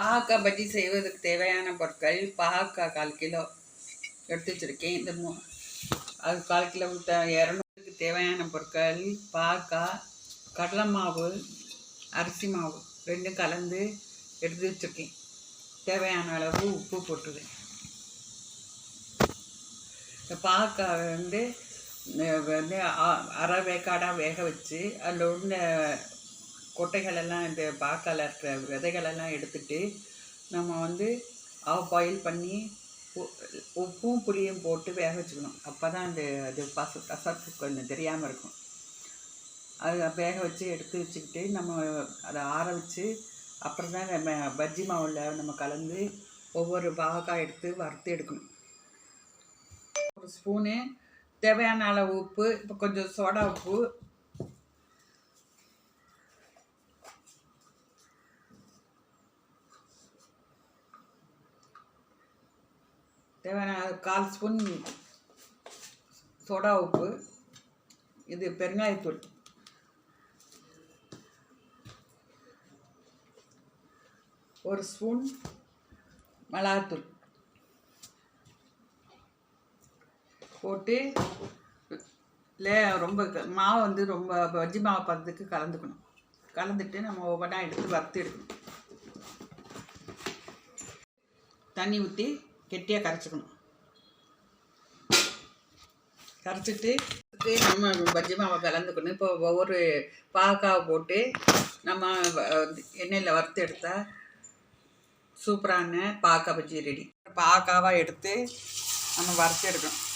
பாகக்காய் பஜ்ஜி செய்வதற்கு தேவையான பொருட்கள் பாகக்காய் கால் கிலோ எடுத்து வச்சுருக்கேன். இந்த மூ அது கால் கிலோ இரநூறுக்கு தேவையான பொருட்கள் பாகக்காய் கடலை மாவு அரிசி மாவு ரெண்டும் கலந்து எடுத்து வச்சுருக்கேன். தேவையான அளவு உப்பு போட்டுருவேன். இந்த பாகக்காய் வந்து வந்து அ- அரை வேக்காடாக வேக வச்சு அதில் உள்ள கொட்டைகளெல்லாம் இந்த பாக்கால் இருக்கிற விதைகளெல்லாம் எடுத்துட்டு நம்ம வந்து ஆஃப் பாயில் பண்ணி உ- உப்பும் புளியும் போட்டு வேக வச்சுக்கணும். அப்போ தான் அந்த அது பச கசப்பு கொஞ்சம் தெரியாமல் இருக்கும். அது வேக வச்சு எடுத்து வச்சுக்கிட்டு நம்ம அதை ஆற வச்சு அப்புறம் தான் நம்ம பஜ்ஜி மாவில் நம்ம கலந்து ஒவ்வொரு பாகக்காய் எடுத்து வறுத்து எடுக்கணும். ஒரு ஸ்பூனு தேவையான அளவு உப்பு இப்போ கொஞ்சம் சோடா உப்பு தேவையான கால் ஸ்பூன் சோடா உப்பு இது பெருங்காயத்தூள். ஒரு ஸ்பூன் மிளகாத்தூள். போட்டு லே ரொம்ப மாவு வந்து ரொம்ப பஜ்ஜி மாவு பதத்துக்கு கலந்துக்கணும். கலந்துட்டு நம்ம ஒவ்வொன்றா எடுத்து வறுத்து எடுக்கணும். தண்ணி ஊற்றி கெட்டியாக கரைச்சிக்கணும். கரைச்சிட்டு நம்ம பஜ்ஜி மாவை கலந்துக்கணும். இப்போ ஒவ்வொரு பாக்காவை போட்டு நம்ம வ- எண்ணெயில் வறுத்து எடுத்தால் சூப்பரான பாக்கா பஜ்ஜி ரெடி பாக்காவாக எடுத்து நம்ம வறுத்து எடுக்கணும்.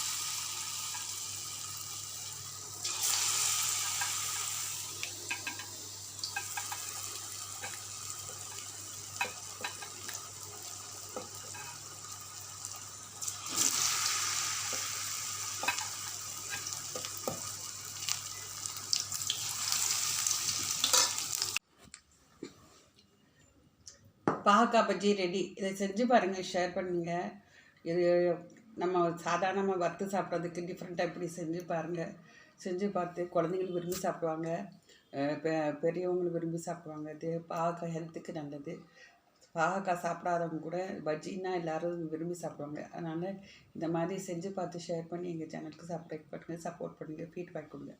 பாகக்காய் பஜ்ஜி ரெடி. இதை செஞ்சு பாருங்கள் ஷேர் பண்ணுங்கள் இது நம்ம சாதாரணமாக வறுத்து சாப்பிட்றதுக்கு டிஃப்ரெண்ட்டாக இப்படி செஞ்சு பாருங்கள் செஞ்சு பார்த்து குழந்தைங்களுக்கு விரும்பி சாப்பிடுவாங்க. பெ- பெரியவங்களும் விரும்பி சாப்பிடுவாங்க. இது பாகக்காய் ஹெல்த்துக்கு நல்லது. பாகக்காய் சாப்பிடாதவங்க கூட பஜ்ஜின்னா எல்லாரும் விரும்பி சாப்பிடுவாங்க. அதனால் இந்த மாதிரி செஞ்சு பார்த்து ஷேர் பண்ணி எங்கள் சேனலுக்கு சப்ஸ்கிரைப் பண்ணுங்கள் சப்போர்ட் பண்ணுங்கள் ஃபீட்பேக் கொடுங்க.